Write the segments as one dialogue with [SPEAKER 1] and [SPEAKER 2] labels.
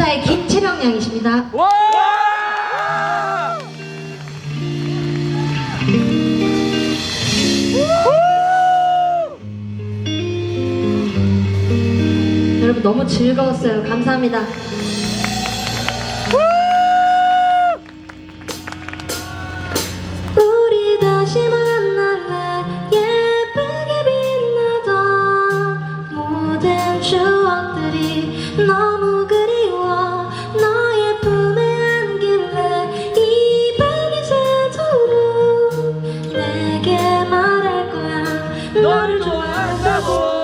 [SPEAKER 1] 인스타의 김채령 양이십니다.
[SPEAKER 2] 와!
[SPEAKER 1] 여러분 너무 즐거웠어요. 감사합니다. 추억들이 너 너를 좋아한다고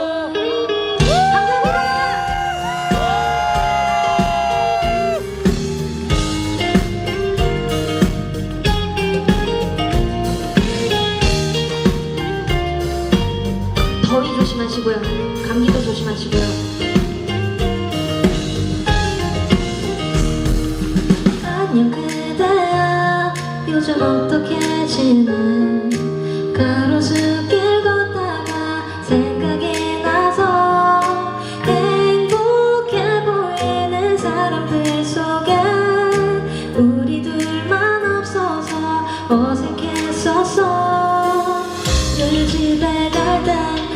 [SPEAKER 1] 조심하시고요. 감기도 조심하시고요. 안녕 그대야. 요즘 어떻게 지내? 가로수길
[SPEAKER 2] kadang